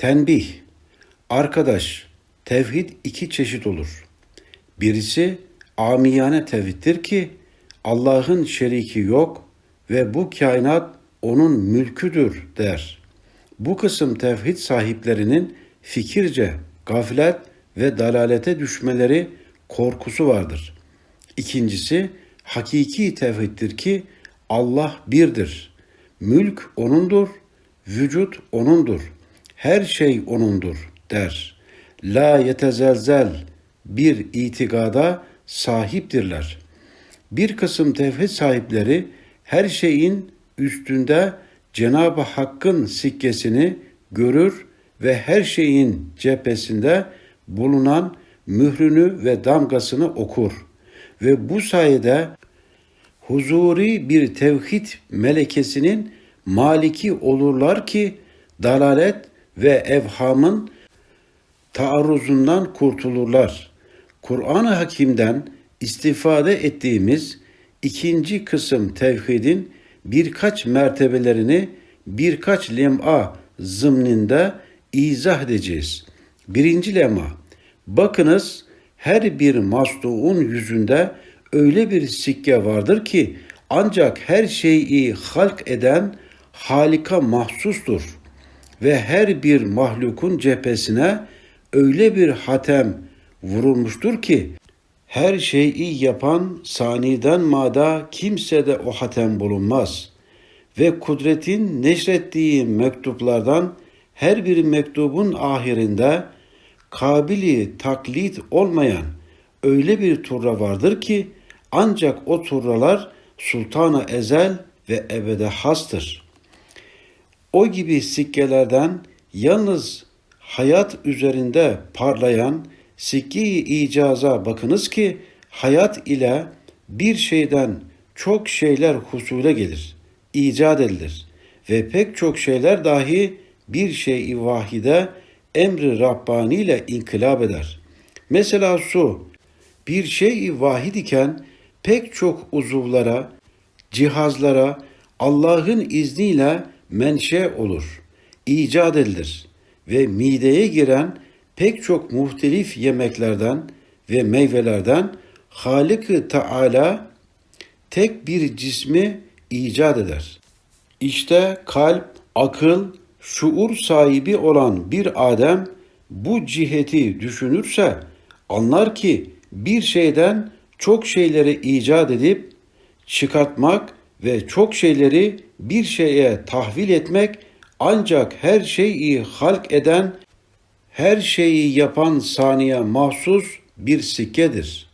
Tenbih. Arkadaş, tevhid iki çeşit olur. Birisi amiyane tevhiddir ki Allah'ın şeriki yok ve bu kainat onun mülküdür der. Bu kısım tevhid sahiplerinin fikirce gaflet ve dalalete düşmeleri korkusu vardır. İkincisi hakiki tevhiddir ki Allah birdir. Mülk O'nundur, vücut O'nundur. Her şey O'nundur der. La yetezelzel bir itikada sahiptirler. Bir kısım tevhid sahipleri her şeyin üstünde Cenab-ı Hakk'ın sikkesini görür ve her şeyin cephesinde bulunan mührünü ve damgasını okur ve bu sayede huzuri bir tevhid melekesinin maliki olurlar ki dalalet ve evhamın taarruzundan kurtulurlar. Kur'an-ı Hakim'den istifade ettiğimiz ikinci kısım tevhidin birkaç mertebelerini birkaç lem'a zımninde izah edeceğiz. Birinci lem'a, bakınız her bir masluğun yüzünde öyle bir sikke vardır ki ancak her şeyi halk eden Halika mahsustur ve her bir mahlukun cephesine öyle bir hatem vurulmuştur ki her şeyi yapan saniden mada kimsede o hatem bulunmaz ve kudretin neşrettiği mektuplardan her bir mektubun ahirinde kabili taklit olmayan öyle bir turra vardır ki ancak o turralar sultana ezel ve ebede hastır. O gibi sikkelerden yalnız hayat üzerinde parlayan sikki icaza bakınız ki hayat ile bir şeyden çok şeyler husule gelir, icat edilir ve pek çok şeyler dahi bir şey-i vahide emri Rabbani ile inkılap eder. Mesela su bir şey-i vahid iken pek çok uzuvlara, cihazlara Allah'ın izniyle menşe olur, icat edilir ve mideye giren pek çok muhtelif yemeklerden ve meyvelerden Halik-i Teala tek bir cismi icat eder. İşte kalp, akıl, şuur sahibi olan bir Adem bu ciheti düşünürse anlar ki bir şeyden çok şeyleri icat edip çıkartmak ve çok şeyleri bir şeye tahvil etmek ancak her şeyi halk eden, her şeyi yapan saniye mahsus bir sikkedir.''